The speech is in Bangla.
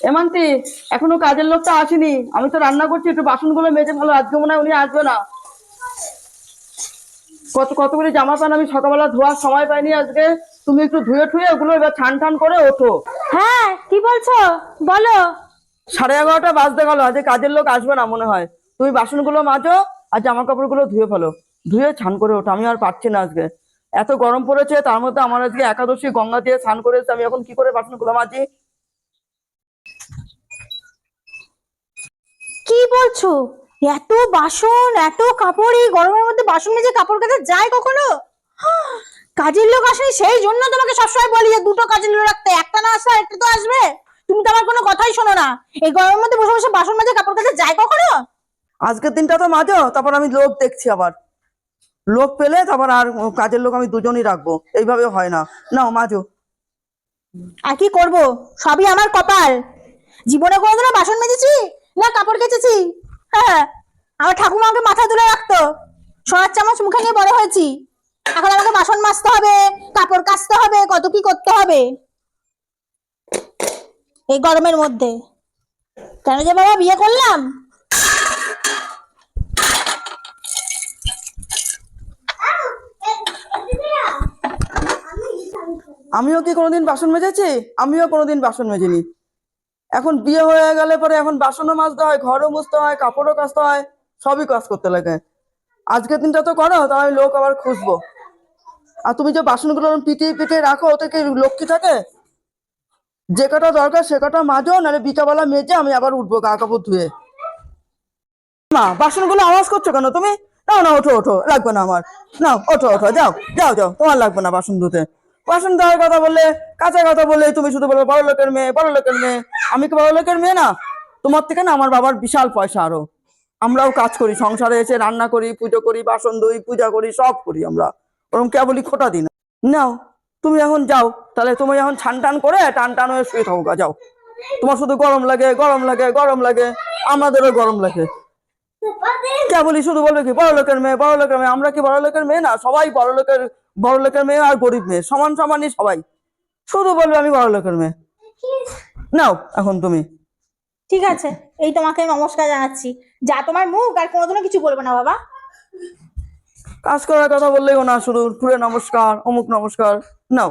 এমান্তি এখনও কাজের লোকটা আসেনি। আমি তো রান্না করছি একটু বাসনগুলো মেজে ভালো আজকে মনে হয় উনি আসবে না। কত কতগুলি জামা প্যান্ট আমি সকালবেলা ধোয়ার সময় পাইনি আজকে। তুমি একটু ধুয়ে ঠুয়ে ওগুলো এবার ছান টান করে ওঠো। হ্যাঁ কি বলছো? বলো। সাড়ে এগারোটা বাজতে গেল আজকে কাজের লোক আসবে না মনে হয়। তুমি বাসনগুলো মাজো আর জামা কাপড়গুলো ধুয়ে ফেলো। ধুয়ে ছান করে ওঠো আমি আর পারছি না আজকে। এত গরম পড়েছে তার মধ্যে আমার আজকে একাদশী গঙ্গা দিয়ে স্নান করেছে আমি এখন কি করে বাসনগুলো মাজি কি বলছো এত বাসন এত কাপড় এই গরমের মধ্যে বাসন মেজে কাপড় কাচা যায় কখনো? কাজের লোক আসেনি সেই জন্য তোমাকে সবসময় বলি যে দুটো কাজের লোক রাখতে। একটা না আসলে একটা তো আসবে। তুমি তো আমার কোনো কথাই শোনো না। এই গরমের মধ্যে বসে বসে বাসন মেজে কাপড় কাচা যায় কখনো? আজকের দিনটা তো মাজো তারপর আমি লোক দেখছি আবার। লোক পেলে তারপর আর কাজের লোক আমি দুজনই রাখব। এইভাবে হয় না। নাও মাজো। আর কি করব? সবই আমার কপাল। জীবনে কোনোদিনও বাসন মেজেছি? না কাপড় কেচেছি। হ্যাঁ আমার ঠাকুমা আমাকে মাথা তুলে রাখতো। সোনার চামচ মুখে নিয়ে বড় হয়েছি। এখন আমাকে বাসন মাজতে হবে, কাপড় কাচতে হবে, কত কি করতে হবে। এই গরমের মধ্যে। কেন যে বাবা বিয়ে করলাম? আমিও কি কোনোদিন বাসন মেজেছি? আমিও কোনোদিন বাসন মেজিনি। এখন বিয়ে হয়ে গেলে পরে এখন বাসনও মাজতে হয়, ঘরও মুছতে হয়, কাপড়ও কাচতে হয়, সবই কাজ করতে লাগে। আজকের দিনটা তো করো, তাহলে লোক আবার খুঁজবো। আর তুমি যে বাসনগুলো পিটিয়ে পিটিয়ে রাখো, ওতে কি লক্ষ্মী থাকে? যে কটা দরকার সে কটা মাজো, নাহলে বিকাবেলা মেজে আমি আবার উঠবো গা কাপড় ধুয়ে। না বাসনগুলো আওয়াজ করছ কেন তুমি? না না ওঠো ওঠো, লাগবে না আমার। না ওঠো ওঠো, যাও যাও যাও, তোমার লাগবে না বাসন ধুতে। ধোয়ার কথা বললে কাঁচা কথা বললে তুমি শুধু বলো বড় লোকের মেয়ে, বড় লোকের মেয়ে। আমি কি বড় লোকের মেয়ে না? তোমার থেকে না আমার বাবার বিশাল পয়সা আরও। আমরাও কাজ করি, সংসারে এসে রান্না করি, পুজো করি, বাসন ধুই, পূজা করি, সব করি আমরা। ওরকম কেবলই খোটা দিন। নাও, তুমি এখন যাও, তাহলে তুমি এখন ছান টান করে টান টান হয়ে শুয়ে থাকো যাও। তোমার শুধু গরম লাগে গরম লাগে গরম লাগে। আমাদেরও গরম লাগে। কেবলই শুধু বলবে কি? বড় লোকের মেয়ে বড় লোকের মেয়ে। আমরা কি বড় লোকের মেয়ে? না সবাই বড় লোকের বড় লোকের মেয়ে আর গরিব মেয়ে। সমান সমানই সবাই। শুধু বলবে আমি বড় লোকের মেয়ে। নাও এখন তুমি। ঠিক আছে এই তোমাকে নমস্কার জানাচ্ছি। যা তোমার মুখ আর কোনোদিনও কিছু বলবে না বাবা। কাজ করার কথা বললেও না শুধু ঘুরে নমস্কার অমুক নমস্কার। নাও।